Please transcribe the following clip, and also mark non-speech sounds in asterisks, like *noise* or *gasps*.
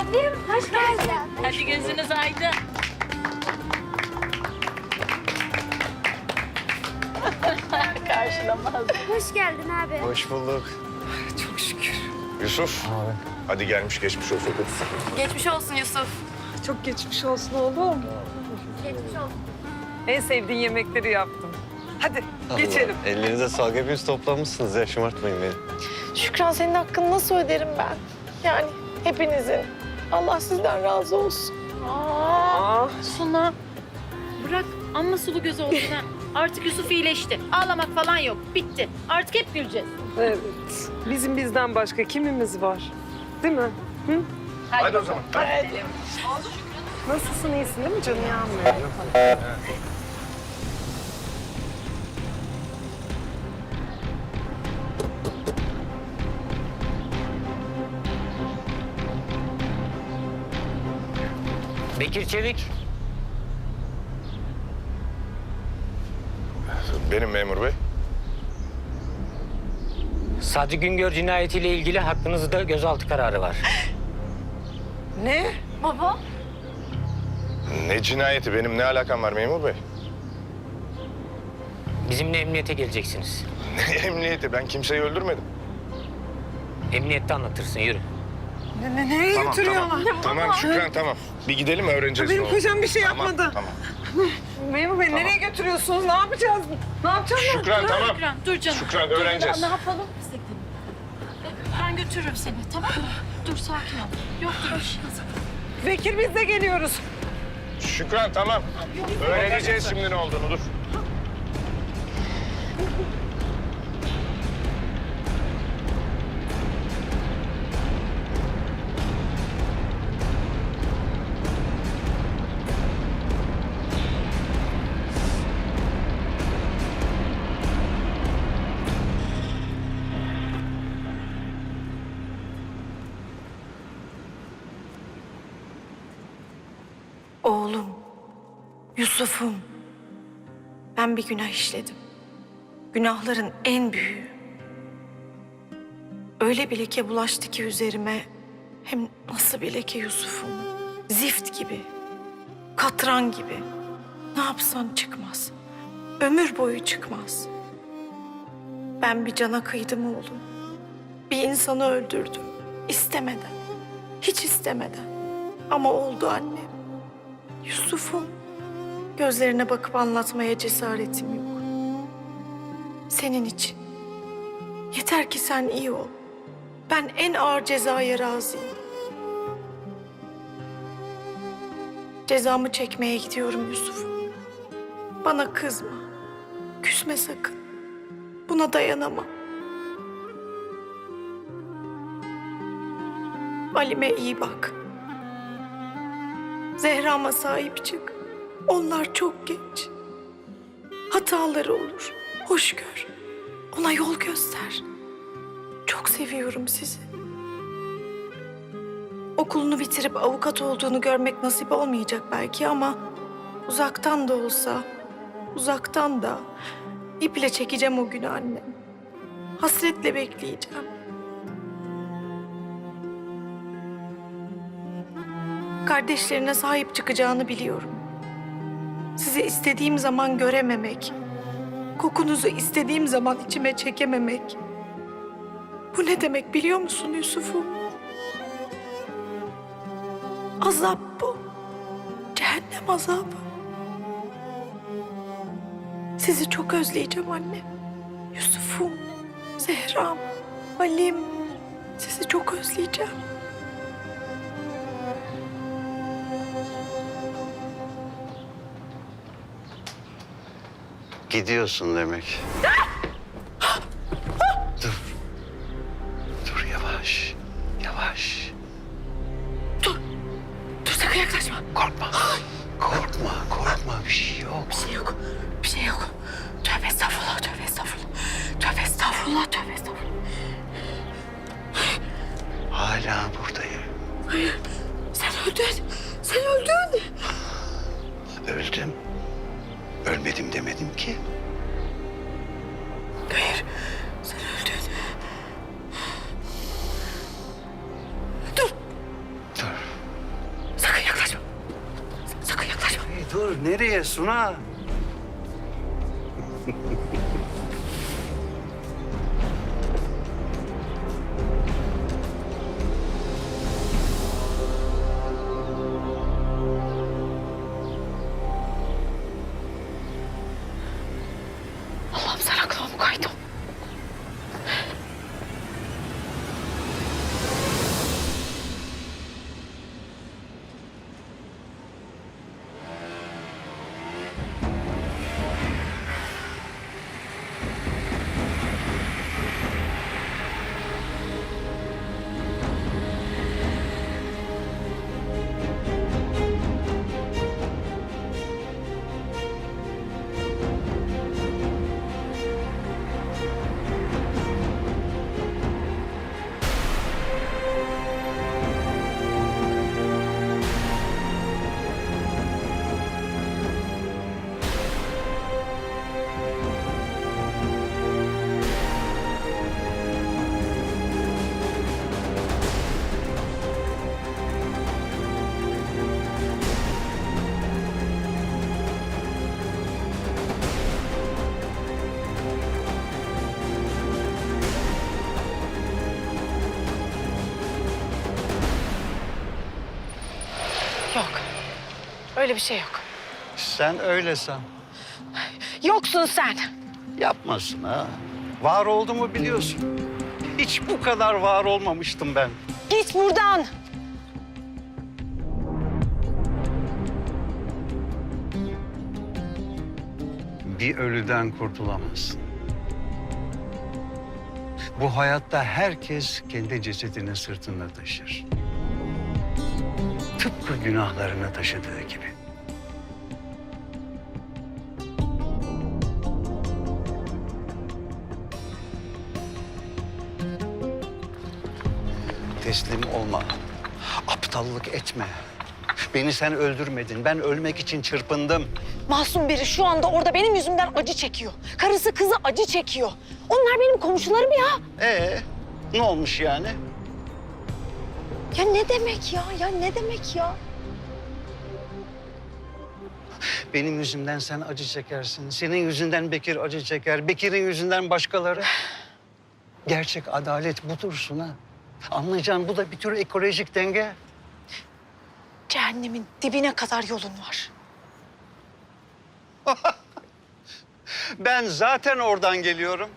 Abim hoş geldin. Hadi gözünüz aydın. *laughs* Karşılamaz. Hoş geldin abi. Hoş bulduk. Çok şükür. Yusuf. Hadi gelmiş geçmiş olsun. Geçmiş olsun Yusuf. Çok geçmiş olsun oğlum. Geçmiş olsun. En sevdiğin yemekleri yaptım. Hadi geçelim. Allah, Ellerinize sağlık. Hepiniz toplanmışsınız ya. Şımartmayın beni. Şükran senin hakkını nasıl öderim ben? Yani hepinizin. Allah sizden razı olsun. Aa, Suna bırak amma sulu göz oldu ha. Artık Yusuf iyileşti. Ağlamak falan yok. Bitti. Artık hep güleceğiz. evet. Bizim bizden başka kimimiz var? Değil mi? Hı? Hadi o zaman. Nasılsın? iyisin değil mi canım? Bekir Çevik. Benim memur bey. Sadri Güngör cinayetiyle ilgili hakkınızda gözaltı kararı var. *gasps* Ne? Baba. Ne cinayeti? Benim ne alakam var memur bey? Bizimle emniyete geleceksiniz. *laughs* Ne emniyeti? Ben kimseyi öldürmedim. Emniyette anlatırsın yürü. Ne, ne, nereye Tamam götürüyorlar? tamam. Tamam Şükran tamam. Bir gidelim öğreneceğiz Benim oldu. kocam bir şey Tamam, yapmadı. Tamam. *laughs* Memur Bey nereye götürüyorsunuz? Ne yapacağız? Ne yapacağız? Şükran tamam. Şükran dur canım. Şükran öğreneceğiz. Ne yapalım? Biz de gidelim. Ben götürürüm seni tamam mı? Dur sakin ol. Yoktur bir şey. Bekir biz de geliyoruz. Şükran tamam. Öğreneceğiz şimdi ne olduğunu dur. Oğlum. Yusuf'um. Ben bir günah işledim. Günahların en büyüğü. Öyle bir leke bulaştı ki üzerime. Hem nasıl bir leke Yusuf'um. Zift gibi. Katran gibi. Ne yapsan çıkmaz. Ömür boyu çıkmaz. Ben bir cana kıydım oğlum. Bir insanı öldürdüm. İstemeden. Hiç istemeden. Ama oldu annem. Yusuf'um. Gözlerine bakıp anlatmaya cesaretim yok. Senin için. Yeter ki sen iyi ol. Ben en ağır cezaya razıyım. Cezamı çekmeye gidiyorum Yusuf. Bana kızma. Küsme sakın. Buna dayanamam. Halime iyi bak. Zehra'ma sahip çık. Onlar çok genç. Hataları olur. Hoş gör. Ona yol göster. Çok seviyorum sizi. Okulunu bitirip avukat olduğunu görmek nasip olmayacak belki ama uzaktan da olsa, uzaktan da iple çekeceğim o günü annem. Hasretle bekleyeceğim. Kardeşlerine sahip çıkacağını biliyorum. Sizi istediğim zaman görememek, kokunuzu istediğim zaman içime çekememek. Bu ne demek biliyor musun Yusuf'um? Azap bu. Cehennem azabı. Sizi çok özleyeceğim anne. Yusuf'um, Zehra'm, Halim. Sizi çok özleyeceğim. Gidiyorsun demek. Dur. Dur yavaş. Yavaş. Dur sakın yaklaşma. Korkma. Korkma, korkma. Bir şey yok. Bir şey yok. Bir şey yok. Tövbe estağfurullah, tövbe estağfurullah. Tövbe estağfurullah, tövbe estağfurullah. Hala buradayım. Hayır. Sen öldün. Sen öldün. Öldüm. Ölmedim demedim ki. Hayır. Sen öldün. Dur. Dur. Sakın yaklaşma. Sakın yaklaşma. Hey, dur nereye Suna? Öyle bir şey yok. Sen öyle san. Yoksun sen. Yapmasın ha. Var olduğumu biliyorsun. Hiç bu kadar var olmamıştım ben. Git buradan. Bir ölüden kurtulamazsın. Bu hayatta herkes kendi cesedini sırtında taşır. Tıpkı günahlarını taşıdığı gibi. Teslim olma. Aptallık etme. Beni sen öldürmedin. Ben ölmek için çırpındım. Masum biri şu anda orada benim yüzümden acı çekiyor. Karısı kızı acı çekiyor. Onlar benim komşularım ya. Ee, ne olmuş yani? Ya ne demek ya? Ya ne demek ya? Benim yüzümden sen acı çekersin. Senin yüzünden Bekir acı çeker. Bekir'in yüzünden başkaları. Gerçek adalet budur Suna. Anlayacağın bu da bir tür ekolojik denge. Cehennemin dibine kadar yolun var. *laughs* Ben zaten oradan geliyorum.